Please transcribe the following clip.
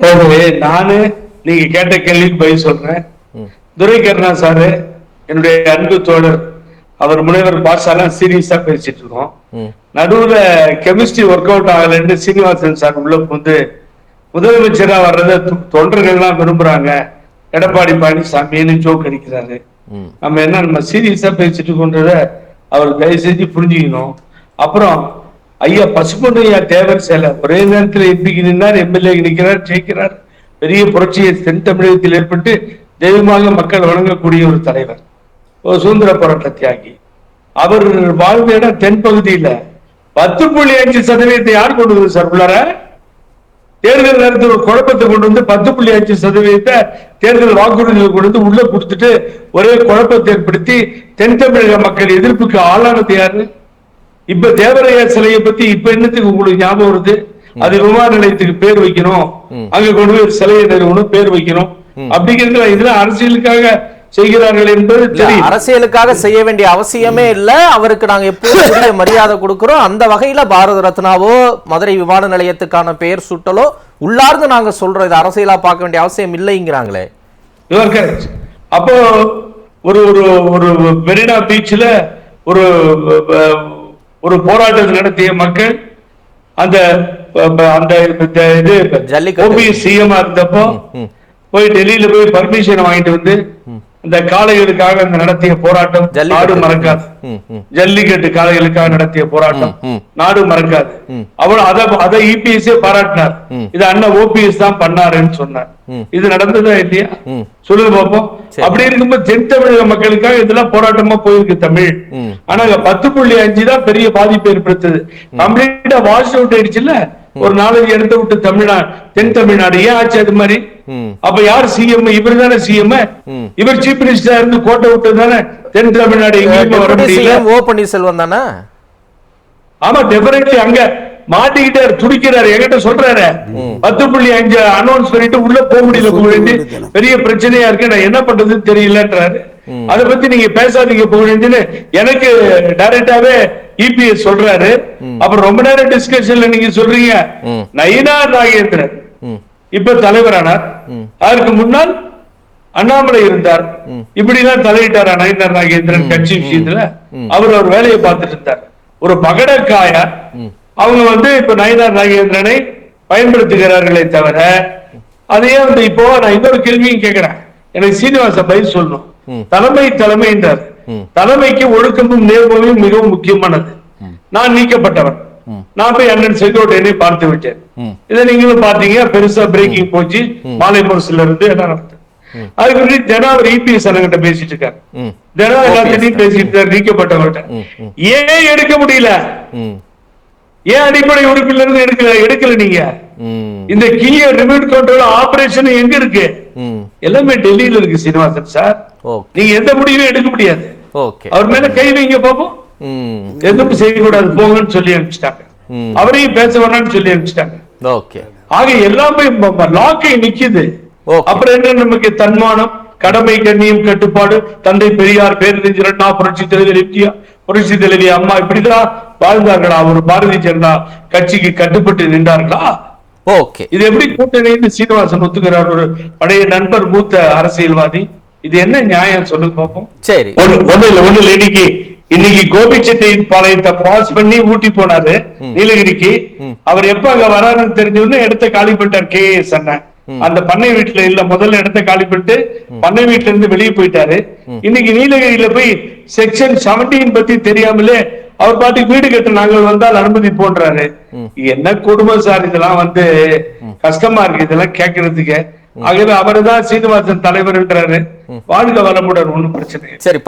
நானு நீங்க கேட்ட கேள்விக்கு பதில் சொல்றேன். துரைகருணா சாரு என்னுடைய அன்பு தோழர் அவர் முனைவர் பாஷாலாம் சீரியஸா பேசிட்டு இருக்கோம் நடுவுல கெமிஸ்ட்ரி ஒர்க் அவுட் ஆகலைன்னு சீனிவாசன் சார் உள்ள வந்து முதலமைச்சரா வர்றத தொண்டர்கள்லாம் விரும்புறாங்க. எடப்பாடி பழனிசாமின்னு ஜோக் அடிக்கிறாரு. நம்ம என்ன நம்ம சீரியஸா பேசிட்டு இருக்கோன்றத அவர் தயவு செஞ்சு புரிஞ்சுக்கணும். அப்புறம் ஐயா பசுமொன்னையா தேவர் சேலை. ஒரே நேரத்தில் எம்பிக்கு நின்றார் எம்எல்ஏ நிற்கிறார் ஜெயிக்கிறார். பெரிய புரட்சியை தென் தமிழகத்தில் ஏற்பட்டு தெய்வமாக மக்கள் வணங்கக்கூடிய ஒரு தலைவர். ஒரு சுதந்திர போராட்ட தியாகி. அவர் வாழ்ந்த இடம் தென் பத்து புள்ளி அஞ்சு சதவீதத்தை யார் கொண்டு வந்து சார் உள்ளார? தேர்தல் நேரத்தில் ஒரு குழப்பத்தை கொண்டு வந்து பத்து புள்ளி அஞ்சு சதவீதத்தை தேர்தல் வாக்குறுதிகளை கொண்டு வந்து உள்ள கொடுத்துட்டு ஒரே குழப்பத்தை ஏற்படுத்தி தென் தமிழக மக்கள் எதிர்ப்புக்கு ஆளானது யாரு? இப்ப தேவரையா சிலையை பத்தி இப்ப என்னத்துக்கு உங்களுக்கு ஞாபகம் வருது அது விமான நிலையத்துக்கு பேர் வைக்கணும் அங்க கொண்டு போய் சிலையை நிறுவனம் பேர் வைக்கணும் அப்படிங்கிறது இதெல்லாம் அரசியலுக்காக செய்கிறார்கள் என்பது தெரியும் அரசியலுக்காக செய்ய வேண்டிய அவசியமே இல்ல அவருக்கு நாங்க எப்போதும் மரியாதை கொடுக்கிறோம் அந்த வகையில பாரத ரத்னாவோ மதுரை விமான நிலையத்துக்கான பெயர் சுட்டலோ உள்ளார்ந்து நாங்க சொல்றோம் இது அரசியலா பார்க்க வேண்டிய அவசியம் இல்லைங்கிறாங்களே. அப்போ ஒரு ஒரு ஒரு மெரினா பீச்சில் ஒரு ஒரு போராட்டத்தை நடத்திய மக்கள் அந்த அந்த இது. ஓபிஎஸ் சிஎம் இருந்தப்போ. போய் டெல்லியில போய் பர்மிஷன் வாங்கிட்டு வந்து இந்த காளைகளுக்காக நடத்திய போராட்டம் நாடு. மறக்காது ஜல்லிக்கட்டு காளைகளுக்காக நடத்திய போராட்டம். நாடு மறக்காது ம். அவ்வளவு அத அதை இபிஎஸ்ஏ பாராட்டினார். இது அண்ணன் ஓபிஎஸ் தான் பண்ணாருன்னு சொன்னார். இது நடந்ததா இல்லையா. சொல்லுங்க பாப்போம் சரி. அப்படி இருக்கும்போது தென் தமிழக மக்களுக்காக இதெல்லாம் போராட்டமா போயிருக்கு தமிழ். ஆனா பத்து புள்ளி அஞ்சு தான் பெரிய பாதிப்பு ஏற்படுத்துது கம்ப்ளீட்டா வாஷ் அவுட் ஆயிடுச்சுல்ல ஒரு நாலஞ்சு இடத்த விட்டு தமிழ்நாடு தென் தமிழ்நாடு ஏன் ஆச்சு அது மாதிரி. அப்ப யார் சிஎம் இவர் தானே சிஎம். இவர் சீஃப் மினிஸ்டரா இருந்து கோட்டை விட்டு தானே தென் தமிழ்நாடு எங்கேயுமே வர முடியல. ஓ பன்னீர்செல்வம் தானே ஆமா டெபினெட்லி அங்க. மாட்டிக்கிட்டாரு துடிக்கிறாரு. என்கிட்ட சொல்றாரு. பத்து புள்ளி அஞ்சு அனௌன்ஸ் பண்ணிட்டு உள்ள போக முடியல புகழேந்தி. பெரிய பிரச்சனையா இருக்கு. நான் என்ன பண்றதுன்னு தெரியலன்றாரு. அத பத்தி நீங்க பேசாதீங்க புகழேந்தின்னு எனக்கு டைரக்டாவே இபிஎஸ் சொல்றாரு. அப்புறம் ரொம்ப நேரம் டிஸ்கஷன்ல நீங்க சொல்றீங்க. ம். நயினார் நாகேந்திரன் ம். இப்ப தலைவரானார். அதற்கு முன்னால் அண்ணாமலை இருந்தார். இப்படிதான் தலையிட்டாரா நயினார் நாகேந்திரன் கட்சி விஷயத்துல. அவர் ஒரு வேலையை பார்த்துட்டு இருந்தார். ஒரு பகடக்காய அவங்க வந்து இப்ப நயினார் நாகேந்திரனை பயன்படுத்துகிறார்களே தவிர அதையே வந்து இப்போ நான் இன்னொரு கேள்வியும் கேட்கிறேன். எனக்கு சீனிவாச பதில் சொல்லணும். தலைமை தலைமை என்றார் தலைமைக்கு ஒழுக்கமும் நேர்மையும் மிகவும் முக்கியமானது. நான் நீக்கப்பட்டவன். நான் போய் அண்ணன் செங்கோட்டையனை பார்த்து விட்டேன். இதை நீங்களும் பாத்தீங்க பெருசா பிரேக்கிங் போச்சு. மாலை முரசுல இருந்து என்ன நடந்தது? அதுக்கு முன்னாடி தினம் அவர் இபிஎஸ் அண்ணங்கிட்ட பேசிட்டு இருக்காரு. ம். தினம் எல்லாத்தையும் பேசிட்டு இருக்காரு நீக்கப்பட்டவர்கிட்ட. ஏன் எடுக்க முடியல? ஏன் அடிப்படை உறுப்பில இருந்து எடுக்கல எடுக்கல நீங்க? இந்த கீய ரிமோட் கண்ட்ரோல் ஆபரேஷன் எங்க இருக்கு? எல்லாமே டெல்லியில இருக்கு சீனிவாசன் சார். நீங்க எந்த முடிவும் எடுக்க முடியாது. அவர் மேல கை வைங்க பாப்போம். எதுவும் செய்யக்கூடாது போங்கன்னு சொல்லி அனுப்பிச்சிட்டாங்க. அவரையும் பேச வேணாம்னு சொல்லி அனுப்பிச்சிட்டாங்க. ஓகே. ஆக எல்லாமே லாக்கை நிக்குது. அப்புறம் என்ன நமக்கு தன்மானம் கடமை கண்ணியம் கட்டுப்பாடு தந்தை பெரியார் பேரறிஞர் அண்ணா புரட்சி தலைவர் எம்ஜிஆர் புரட்சி தலைவி அம்மா இப்படிதான் வாழ்ந்தார்களா? ஒரு பாரதிய ஜனதா கட்சிக்கு கட்டுப்பட்டு நின்றார்களா? ஓகே. இது எப்படி கூட்டணின்னு சீனிவாசன் ஒத்துக்கிறார் ஒரு பழைய நண்பர் மூத்த அரசியல்வாதி. இது என்ன நியாயம் சொல்லுங்க பார்ப்போம் சரி. ஒண்ணு ஒண்ணு இல்ல ஒண்ணு இல்ல இன்னைக்கு கோபிச்செட்டியின் பாளையத்தை பாஸ் பண்ணி ஊட்டி போனாரு நீலகிரிக்கு. அவர் எப்ப அங்க வராருன்னு தெரிஞ்சவொடனே இடத்த காலி பண்ணிட்டார் கே எஸ் அண்ணன். அந்த பண்ணை வீட்டுல இல்ல முதல்ல இடத்த காலி பண்ணிட்டு பண்ணை வீட்டுல இருந்து வெளியே போயிட்டாரு. இன்னைக்கு நீலகிரியில போய் செக்ஷன் 17 பத்தி தெரியாமலே அவர் பாட்டுக்கு வீடு கட்ட நாங்கள் வந்தால் அனுமதி போன்றாரு. என்ன குடும்பம் சார் இதெல்லாம் வந்து? கஷ்டமா இருக்கு இதெல்லாம் கேட்கறதுக்கு ஆகவே அவர்தான் சீனிவாசன் தலைவர்ன்றாரு. வாழ்க வளமுடன் ஒண்ணும் பிரச்சனை. சரி